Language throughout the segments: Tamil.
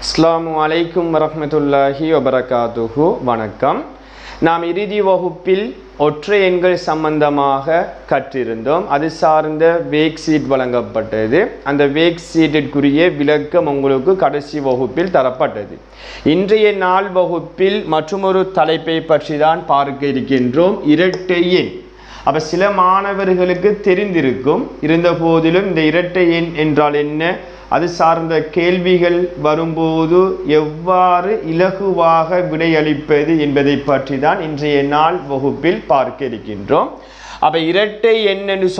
அஸ்லாமு அலைக்கும் வரமத்துல்லாஹி வபரகாத்துஹு. வணக்கம். நாம் இறுதி வகுப்பில் ஒற்றை எண்கள் சம்பந்தமாக கற்றிருந்தோம். அது சார்ந்த வேக் சீட் வழங்கப்பட்டது. அந்த வேக் சீட்டிற்குரிய விளக்கம் உங்களுக்கு கடைசி வகுப்பில் தரப்பட்டது. இன்றைய நாள் வகுப்பில் மற்றொரு தலைப்பை பற்றி தான் பார்க்க இருக்கின்றோம். இரட்டை எண். அப்போ சில மாணவர்களுக்கு தெரிந்திருக்கும். இருந்த போதிலும் இந்த இரட்டை எண் என்றால் என்ன? அது சார்ந்த கேள்விகள் வரும்போது எவ்வாறு இலகுவாக விடையளிப்பது என்பதை பற்றி தான் இன்றைய நாள் வகுப்பில் பார்க்க இருக்கின்றோம். அப்போ இரட்டை எண் என்று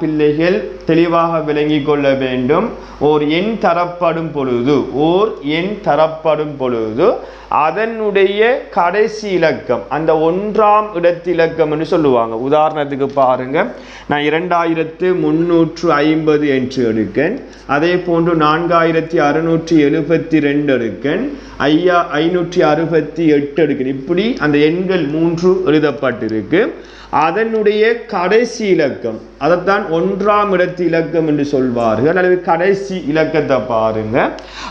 பிள்ளைகள் தெளிவாக விளங்கிக் கொள்ள வேண்டும். ஓர் எண் தரப்படும் பொழுது ஓர் எண் தரப்படும் பொழுது அதனுடைய கடைசி இலக்கம் அந்த ஒன்றாம் இடத்திலக்கம் என்று சொல்லுவாங்க. உதாரணத்துக்கு பாருங்க. நான் இரண்டாயிரத்து முன்னூற்று ஐம்பது என்று எடுக்கேன். அதே போன்று நான்காயிரத்தி அறுநூற்றி எழுபத்தி ரெண்டு எடுக்கேன். ஐயா ஐநூற்றி அறுபத்தி எட்டு எடுக்கேன். இப்படி அந்த எண்கள் மூன்று எழுதப்பட்டிருக்கு. அதனுடைய கடைசி இலக்கம். அதைத்தான் ஒன்றாம் இடத்து இலக்கம் என்று சொல்வார்கள். அல்லது கடைசி இலக்கத்தை பாருங்க.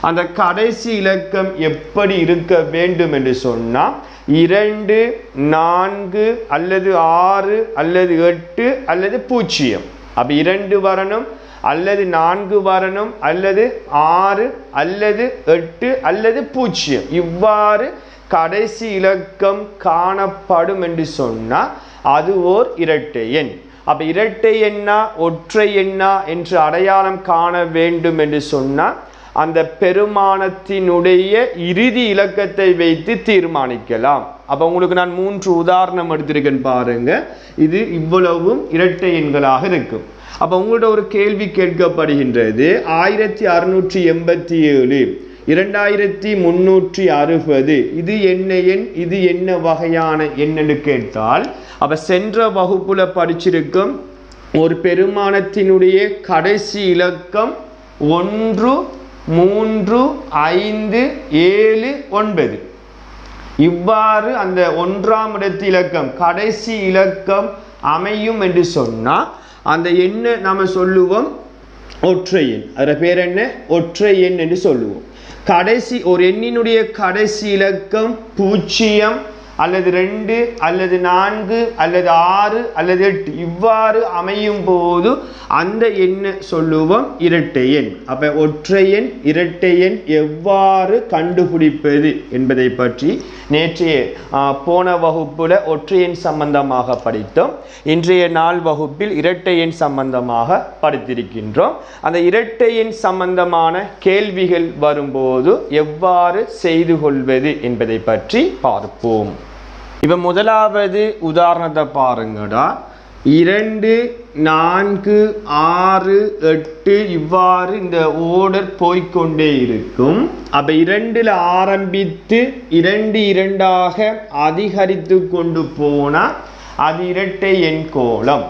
அந்த கடைசி இலக்கம் எப்படி இருக்க வேண்டும் என்று சொன்னால் இரண்டு நான்கு அல்லது ஆறு அல்லது எட்டு அல்லது பூஜ்ஜியம். அப்போ இரண்டு வரணும் அல்லது நான்கு வரணும் அல்லது ஆறு அல்லது எட்டு அல்லது பூஜ்ஜியம். இவ்வாறு கடைசி இலக்கம் காணப்படும் என்று சொன்னால் அது ஓர் இரட்டை எண். அப்போ இரட்டை எண்ணா ஒற்றை எண்ணா என்று அடையாளம் காண வேண்டும் என்று சொன்னால் அந்த பெருமானத்தினுடைய இறுதி இலக்கத்தை வைத்து தீர்மானிக்கலாம். அப்போ உங்களுக்கு நான் மூன்று உதாரணம் எடுத்திருக்கேன் பாருங்க. இது இவ்வளவும் இரட்டை எண்களாக இருக்கும். அப்போ உங்கள்ட்ட ஒரு கேள்வி கேட்கப்படுகின்றது. ஆயிரத்தி அறுநூற்றி எண்பத்தி ஏழு இரண்டாயிரத்தி முன்னூற்றி அறுபது. இது என்ன எண்? இது என்ன வகையான எண்ணு கேட்டால் அவ சென்ற வகுப்புல படிச்சிருக்கும் ஒரு பெருமானத்தினுடைய கடைசி இலக்கம் ஒன்று மூன்று ஐந்து ஏழு ஒன்பது. இவ்வாறு அந்த ஒன்றாம் இடத்து இலக்கம் கடைசி இலக்கம் அமையும் என்று சொன்னால் அந்த எண்ணை நாம் சொல்லுவோம் ஒற்றை எண். அதோட பேர் என்ன? ஒற்றை எண் என்று சொல்லுவோம். கடைசி ஒரு எண்ணினுடைய கடைசி இலக்கம் பூஜ்ஜியம். அல்லது ரெண்டு அல்லது நான்கு அல்லது ஆறு அல்லது எட்டு. இவ்வாறு அமையும் போது அந்த எண்ணை சொல்லுவோம் இரட்டை எண். அப்போ ஒற்றை எண் இரட்டை எண் எவ்வாறு கண்டுபிடிப்பது என்பதை பற்றி நேற்றைய போன வகுப்பில் ஒற்றை எண் சம்பந்தமாக படித்தோம். இன்றைய நாள் வகுப்பில் இரட்டை எண் சம்பந்தமாக படித்திருக்கின்றோம். அந்த இரட்டை எண் சம்பந்தமான கேள்விகள் வரும்போது எவ்வாறு செய்து கொள்வது என்பதை பற்றி பார்ப்போம். இப்போ முதலாவது உதாரணத்தை பாருங்கடா இரண்டு நான்கு ஆறு எட்டு இவ்வாறு இந்த ஓடர் போய்கொண்டே இருக்கும் அப்போ இரண்டில் ஆரம்பித்து இரண்டு இரண்டாக அதிகரித்து கொண்டு போனால் அது இரட்டை எண் கோலம்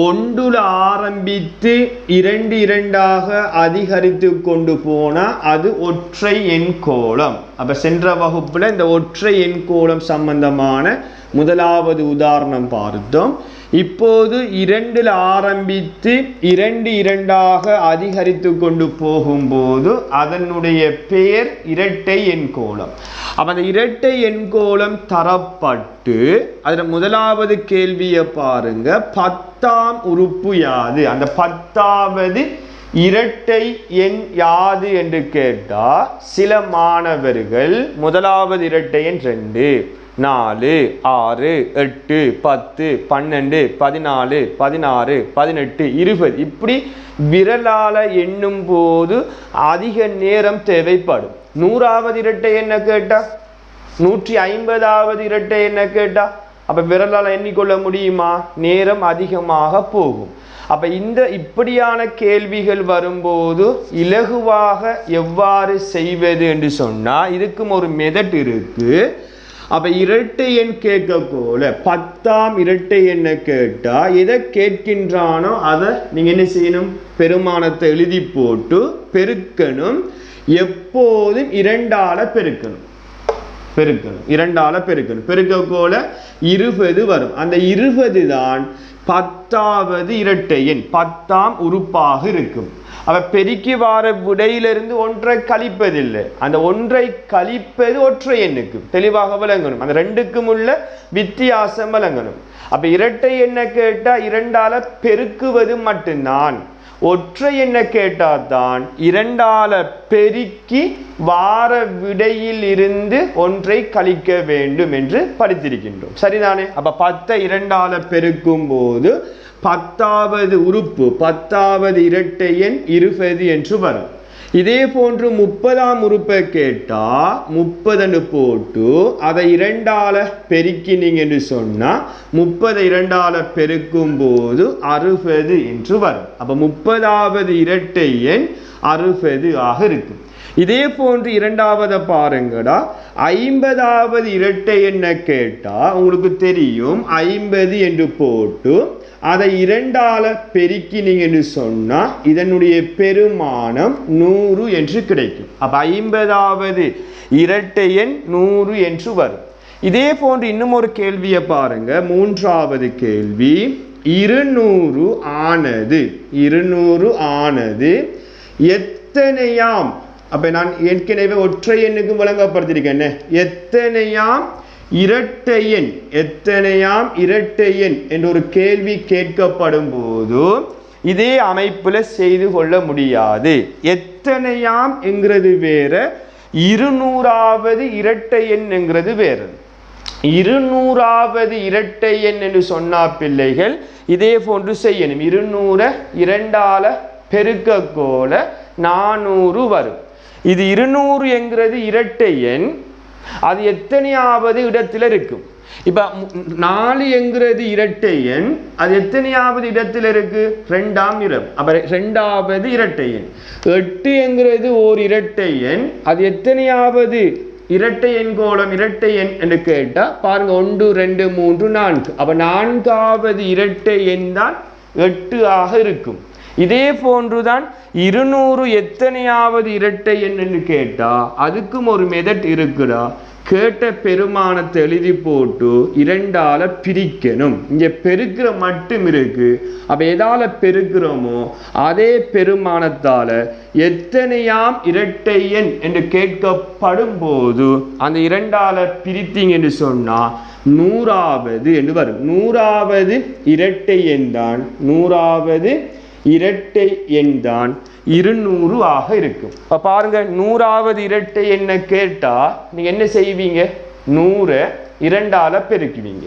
ஒன்றுல ஆரம்பித்து இரண்டு இரண்டாக அதிகரித்து கொண்டு போனால் அது ஒற்றை எண் கோலம் அப்போ சென்ற வகுப்பில் இந்த ஒற்றை எண் கோலம் சம்பந்தமான முதலாவது உதாரணம் பார்த்தோம். இப்போது இரண்டில் ஆரம்பித்து இரண்டு இரண்டாக அதிகரித்து கொண்டு போகும்போது அதனுடைய பெயர் இரட்டை எண்கோளம் அப்போ அந்த இரட்டை எண்கோளம் தரப்பட்டு அதில் முதலாவது கேள்வியை பாருங்க. பத்தாம் உறுப்பு யாது? அந்த பத்தாவது இரட்டை எண் யாது என்று கேட்டால் சில மாணவர்கள் முதலாவது இரட்டை எண் ரெண்டு நாலு ஆறு எட்டு பத்து பன்னெண்டு பதினாலு பதினாறு பதினெட்டு இருபது. இப்படி விரலால் எண்ணும் போது அதிக நேரம் தேவைப்படும். நூறாவது இரட்டை என்ன கேட்டால் நூற்றி ஐம்பதாவது இரட்டை என்ன கேட்டால் அப்போ விரலால் எண்ணிக்கொள்ள முடியுமா? நேரம் அதிகமாக போகும். அப்போ இந்த இப்படியான கேள்விகள் வரும்போது இலகுவாக எவ்வாறு செய்வது என்று சொன்னால் இதுக்கும் ஒரு மெதட் இருக்கு. அப்போ இரட்டை எண் கேட்க போல பத்தாம் இரட்டை எண்ணை கேட்டால் எதை கேட்கின்றானோ அதை நீங்கள் என்ன செய்யணும்? பெருமானத்தை எழுதி போட்டு பெருக்கணும். எப்போதும் இரண்டால பெருக்கணும். பெருக்கணும் இரண்டால பெருக்கணும் பெருக்கக்கோல இருபது வரும். அந்த இருபது தான் பத்தாவது இரட்டை எண். பத்தாம் உறுப்பாக இருக்கும். அவ பெருக்கி வார விடையிலிருந்து ஒன்றை கழிப்பதில்லை. அந்த ஒன்றை கழிப்பது ஒற்றை எண்ணுக்கு தெளிவாக விளங்கணும். அந்த ரெண்டுக்கும் உள்ள வித்தியாசம் விளங்கணும். அப்ப இரட்டை எண்ணை கேட்டா இரண்டால பெருக்குவது மட்டும்தான். ஒற்றை என்ன கேட்டாதான் இரண்டால பெருக்கி வார விடையில் இருந்து ஒன்றை கழிக்க வேண்டும் என்று படித்திருக்கின்றோம். சரிதானே? அப்ப பத்தை இரண்டால பெருக்கும் போது பத்தாவது உறுப்பு பத்தாவது இரட்டை எண் இருபது என்று வரும். இதே போன்று முப்பதாம் உறுப்பை கேட்டா முப்பதுன்னு போட்டு அதை இரண்டால பெருக்கினீங்கன்னு சொன்னால் சொன்னா முப்பது இரண்டால பெருக்கும் போது அறுபது என்று வரும். அப்ப முப்பதாவது இரட்டை எண் அறுபது ஆக இருக்கும். இதே போன்று இரண்டாவதை பாருங்கடா. ஐம்பதாவது இரட்டை என்ன கேட்டா உங்களுக்கு தெரியும். ஐம்பது என்று போட்டு அதை இரண்டால பெருக்கினீங்கன்னு சொன்னால் இதனுடைய பெருமானம் நூறு என்று கிடைக்கும். அப்போ ஐம்பதாவது இரட்டை எண் நூறு என்று வரும். இதே போன்று இன்னும் ஒரு கேள்வியை பாருங்க. மூன்றாவது கேள்வி இருநூறு ஆனது இருநூறு ஆனது எத்தனையாம்? அப்ப நான் ஏற்கனவே ஒற்றை எண்ணுக்கும் வழங்கப்படுத்திருக்கேன் எத்தனையாம் இரட்டை எண் எத்தனையாம் இரட்டை எண் என்ற ஒரு கேள்வி கேட்கப்படும் போது இதே அமைப்பில் செய்து கொள்ள முடியாது. எத்தனையாம் என்கிறது வேற? இருநூறாவது இரட்டை எண் என்கிறது வேறு. இருநூறாவது இரட்டை எண் என்று சொன்னா பிள்ளைகள் இதே போன்று செய்யணும். இருநூற இரண்டால பெருக்கக்கோல நானூறு வரும். இது இருநூறு என்கிறது இரட்டை எண் அது எத்தனையாவது இடத்துல இருக்கும் இப்ப நாலு என்கிறது இரட்டை எண் அது எத்தனையாவது இடத்துல இருக்கு? ரெண்டாம் இடம். அப்ப ரெண்டாவது இரட்டை எண். எட்டு என்கிறது ஓர் இரட்டை எண். அது எத்தனையாவது இரட்டை எண் கோலம் இரட்டை எண் என்று கேட்டா பாருங்க ஒன்று ரெண்டு மூன்று நான்கு. அப்ப நான்காவது இரட்டை எண் தான் எட்டு ஆக இருக்கும். இதே போன்றுதான் இருநூறு எத்தனையாவது இரட்டை என்னன்னு கேட்டா அதுக்கும் ஒரு மெதட் இருக்குடா. கேட்ட பெருமானத்தை எழுதி போட்டு இரண்டால பிரிக்கணும். இங்க பெருக்கிற மட்டும் இருக்கு. அப்ப எதால பெருக்கிறோமோ அதே பெருமானத்தால எத்தனையாம் இரட்டை எண் என்று கேட்கப்படும் போது அந்த இரண்டால பிரித்தீங்க என்று சொன்னா நூறாவது என்று வரும். நூறாவது இரட்டை எண் தான் நூறாவது இரட்டை எண் தான் இருநூறு ஆக இருக்கும். இப்போ பாருங்க நூறாவது இரட்டை எண்ணை கேட்டால் நீங்கள் என்ன செய்வீங்க? நூறை இரண்டால பெருக்குவீங்க.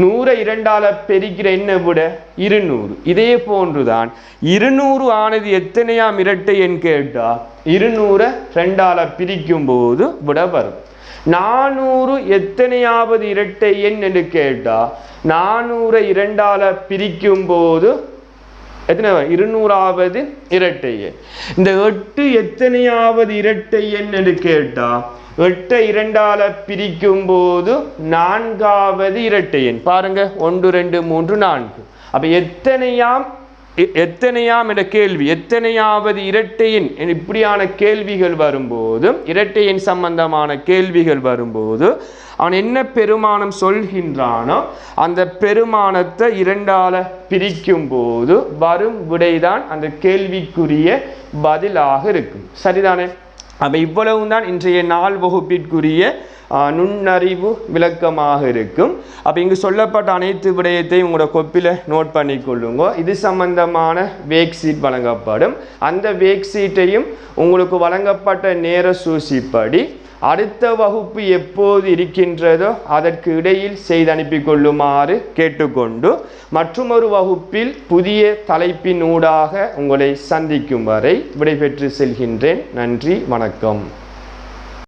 நூறை இரண்டால் பெருக்கிற என்ன விட இருநூறு. இதே போன்றுதான் இருநூறு ஆனது எத்தனையாம் இரட்டை எண் கேட்டால் இருநூறை ரெண்டால் பிரிக்கும் போது விட வரும். நானூறு எத்தனையாவது இரட்டை எண் என்று கேட்டால் நானூறை இரண்டால பிரிக்கும் போது எத்தனை இருநூறாவது இரட்டை எண் இந்த எட்டு எத்தனையாவது இரட்டை எண் என்று கேட்டா எட்டை இரண்டால பிரிக்கும் போது நான்காவது இரட்டை எண். பாருங்க ஒன்று ரெண்டு மூன்று நான்கு. அப்ப எத்தனையாம் எத்தனையாம் என்ற கேள்வி எத்தனையாவது இரட்டையின் இப்படியான கேள்விகள் வரும்போது இரட்டையின் சம்பந்தமான கேள்விகள் வரும்போது அவன் என்ன பெருமானம் சொல்கின்றானோ அந்த பெருமானத்தை இரண்டால பிரிக்கும் போது வரும் விடைதான் அந்த கேள்விக்குரிய பதிலாக இருக்கும். சரிதானே? அப்போ இவ்வளவும் தான் இன்றைய நாள் வகுப்பிற்குரிய நுண்ணறிவு விளக்கமாக இருக்கும். அப்போ இங்கு சொல்லப்பட்ட அனைத்து விடயத்தையும் உங்களோட கொப்பில் நோட் பண்ணிக்கொள்ளுங்க இது சம்பந்தமான வேக் சீட் வழங்கப்படும். அந்த வேக் சீட்டையும் உங்களுக்கு வழங்கப்பட்ட நேர சூசிப்படி அடுத்த வகுப்பு எப்போது இருக்கின்றதோ அதற்கு இடையில் செய்து அனுப்பி கொள்ளுமாறு கேட்டுக்கொண்டு மற்றொரு வகுப்பில் புதிய தலைப்பின் ஊடாக உங்களை சந்திக்கும் வரை விடைபெற்று செல்கின்றேன். நன்றி வணக்கம்.